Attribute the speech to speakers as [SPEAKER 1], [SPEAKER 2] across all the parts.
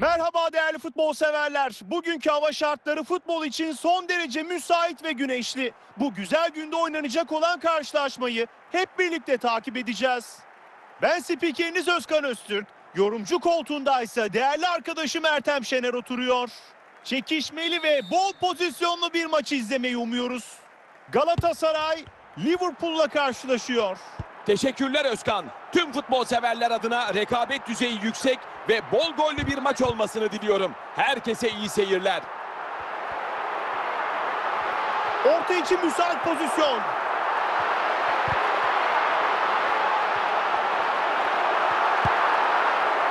[SPEAKER 1] Merhaba değerli futbol severler. Bugünkü hava şartları futbol için son derece müsait ve güneşli. Bu güzel günde oynanacak olan karşılaşmayı hep birlikte takip edeceğiz. Ben spikeriniz Özkan Öztürk. Yorumcu koltuğunda ise değerli arkadaşım Ertem Şener oturuyor. Çekişmeli ve bol pozisyonlu bir maçı izlemeyi umuyoruz. Galatasaray Liverpool'la karşılaşıyor.
[SPEAKER 2] Teşekkürler Özkan. Tüm futbol severler adına rekabet düzeyi yüksek ve bol gollü bir maç olmasını diliyorum. Herkese iyi seyirler.
[SPEAKER 1] Orta için müsait pozisyon.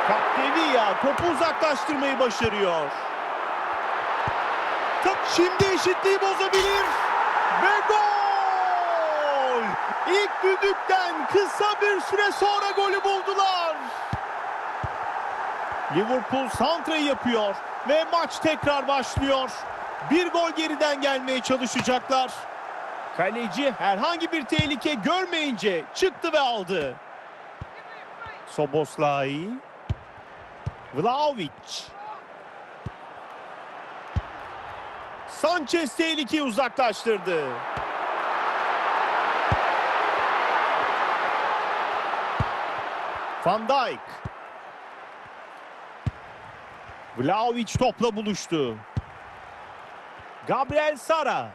[SPEAKER 1] Capdevia topu uzaklaştırmayı başarıyor. Şimdi eşitliği bozabilir. Ve gol! İlk düdükten kısa bir süre sonra golü buldular. Liverpool santrayı yapıyor ve maç tekrar başlıyor. Bir gol geriden gelmeye çalışacaklar. Kaleci herhangi bir tehlike görmeyince çıktı ve aldı. Soboslay. Vlahovic. Sanchez tehlikeyi uzaklaştırdı. Van Dijk. Vlahovic topla buluştu. Gabriel Sara.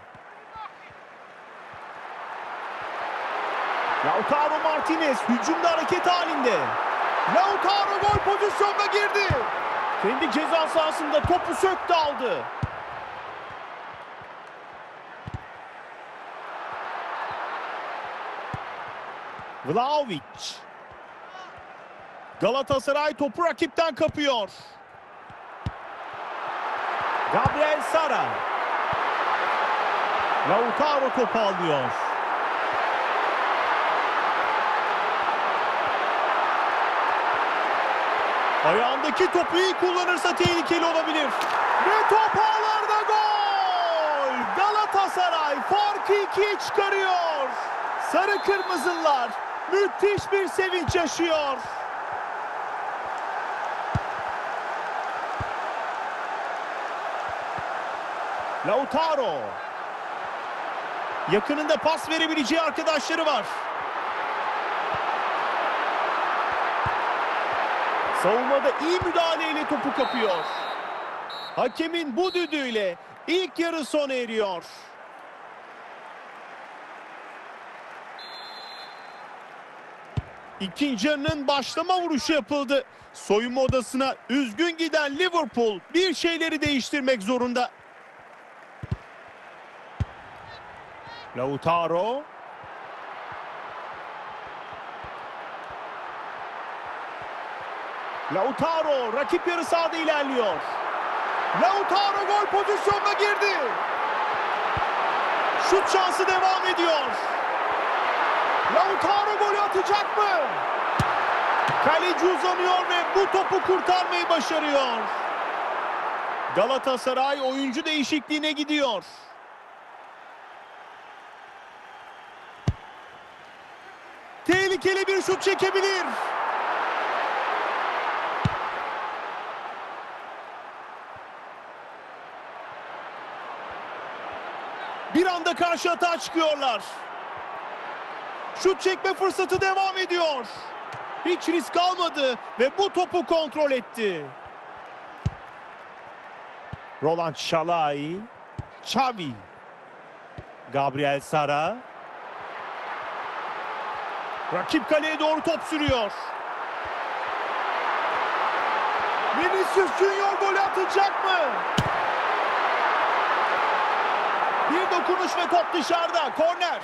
[SPEAKER 1] Lautaro Martinez hücumda hareket halinde. Lautaro gol pozisyonuna girdi. Kendi ceza sahasında topu söktü aldı. Vlahovic. Galatasaray topu rakipten kapıyor. Gabriel Sara. Lautaro topu alıyor. Ayağındaki topu iyi kullanırsa tehlikeli olabilir. Ve top ağlarda gol! Galatasaray farkı ikiye çıkarıyor. Sarı Kırmızılar müthiş bir sevinç yaşıyor. Lautaro. Yakınında pas verebileceği arkadaşları var. Savunmada iyi müdahaleyle topu kapıyor. Hakemin bu düdüğüyle ilk yarı sona eriyor. İkinci yarının başlama vuruşu yapıldı. Soyunma odasına üzgün giden Liverpool bir şeyleri değiştirmek zorunda. Lautaro. Lautaro rakip yarı sahada ilerliyor. Lautaro gol pozisyonuna girdi. Şut şansı devam ediyor. Lautaro golü atacak mı? Kaleci uzanıyor ve bu topu kurtarmayı başarıyor. Galatasaray oyuncu değişikliğine gidiyor. Tehlikeli bir şut çekebilir. Bir anda karşı atağa çıkıyorlar. Şut çekme fırsatı devam ediyor. Hiç risk almadı ve bu topu kontrol etti. Roland Şalay. Xavi. Gabriel Sara. Rakip kaleye doğru top sürüyor. Vinicius Junior golü atacak mı? Bir dokunuş ve top dışarıda. Korner.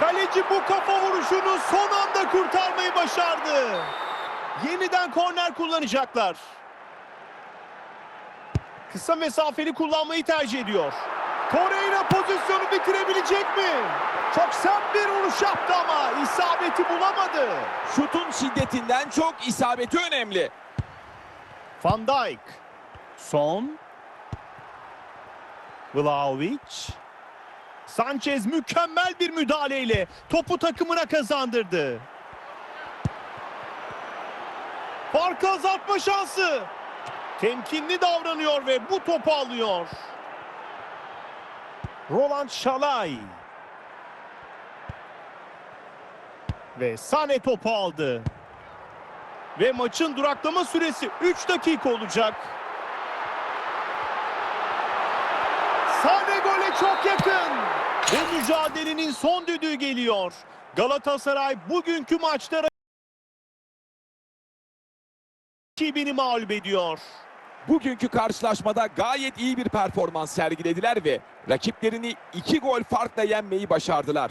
[SPEAKER 1] Kaleci bu kafa vuruşunu son anda kurtarmayı başardı. Yeniden korner kullanacaklar. Kısa mesafeli kullanmayı tercih ediyor. Torreira pozisyonu bitirebilecek mi? Çok sert bir vuruş yaptı ama isabeti bulamadı.
[SPEAKER 2] Şutun şiddetinden çok isabeti önemli.
[SPEAKER 1] Van Dijk. Son. Vlahovic. Sanchez mükemmel bir müdahaleyle topu takımına kazandırdı. Farkı azaltma şansı. Temkinli davranıyor ve bu topu alıyor. Roland Şalay. Ve Sane topu aldı. Ve maçın duraklama süresi 3 dakika olacak. Sane gole çok yakın. Ve mücadelenin son düdüğü geliyor. Galatasaray bugünkü maçta rakibini mağlup ediyor.
[SPEAKER 2] Bugünkü karşılaşmada gayet iyi bir performans sergilediler ve rakiplerini iki gol farkla yenmeyi başardılar.